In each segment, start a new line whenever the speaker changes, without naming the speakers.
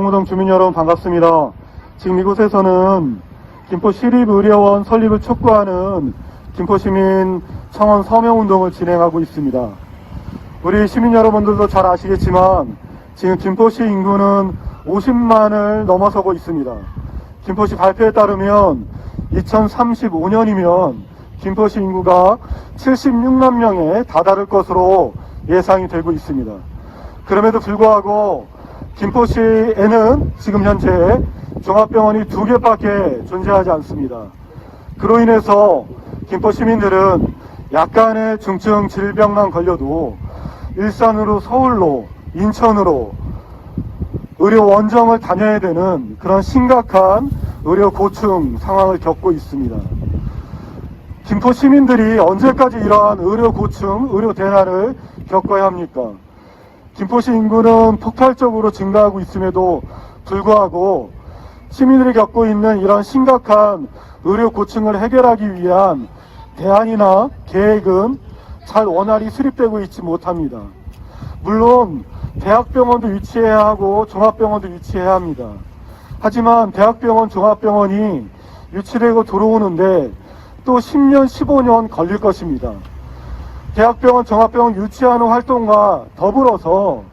동호동 주민 여러분 반갑습니다. 지금 이곳에서는 김포 시립의료원 설립을 촉구하는 김포시민 청원 서명운동을 진행하고 있습니다. 우리 시민 여러분들도 잘 아시겠지만 지금 김포시 인구는 50만을 넘어서고 있습니다. 김포시 발표에 따르면 2035년이면 김포시 인구가 76만 명에 다다를 것으로 예상이 되고 있습니다. 그럼에도 불구하고 김포시에는 지금 현재 종합병원이 두 개밖에 존재하지 않습니다. 그로 인해서 김포 시민들은 약간의 중증 질병만 걸려도 일산으로 서울로 인천으로 의료 원정을 다녀야 되는 그런 심각한 의료 고충 상황을 겪고 있습니다. 김포 시민들이 언제까지 이러한 의료 고충, 의료 대난을 겪어야 합니까? 김포시 인구는 폭발적으로 증가하고 있음에도 불구하고 시민들이 겪고 있는 이런 심각한 의료 고충을 해결하기 위한 대안이나 계획은 잘 원활히 수립되고 있지 못합니다. 물론 대학병원도 위치해야 하고 종합병원도 위치해야 합니다. 하지만 대학병원, 종합병원이 유치되고 들어오는데 또 10년, 15년 걸릴 것입니다. 대학병원, 종합병원 유치하는 활동과 더불어서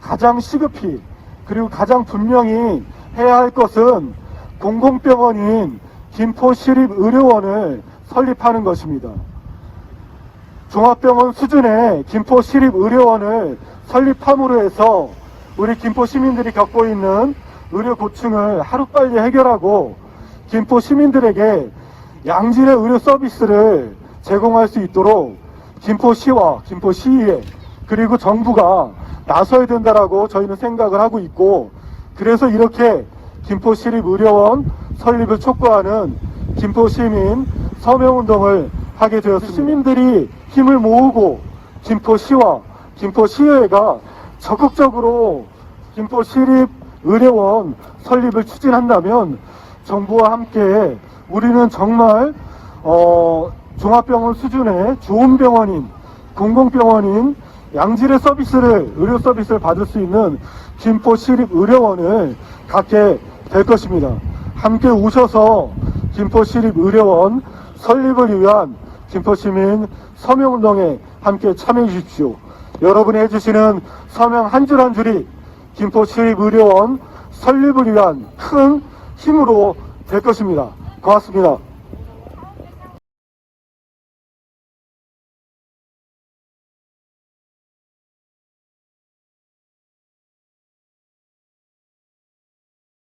가장 시급히 그리고 가장 분명히 해야 할 것은 공공병원인 김포시립의료원을 설립하는 것입니다. 종합병원 수준의 김포시립의료원을 설립함으로 해서 우리 김포 시민들이 겪고 있는 의료 고충을 하루빨리 해결하고 김포 시민들에게 양질의 의료 서비스를 제공할 수 있도록 김포시와 김포시의회 그리고 정부가 나서야 된다라고 저희는 생각을 하고 있고 그래서 이렇게 김포시립 의료원 설립을 촉구하는 김포시민 서명운동을 하게 되었습니다. 시민들이 힘을 모으고 김포시와 김포시의회가 적극적으로 김포시립 의료원 설립을 추진한다면 정부와 함께 우리는 정말 어, 종합병원 수준의 좋은 병원인 공공병원인 양질의 서비스를 의료 서비스를 받을 수 있는 김포 시립 의료원을 갖게 될 것입니다. 함께 오셔서 김포 시립 의료원 설립을 위한 김포 시민 서명 운동에 함께 참여해 주십시오. 여러분이 해주시는 서명 한 줄 한 줄이 김포 시립 의료원 설립을 위한 큰 힘으로 될 것입니다. 고맙습니다.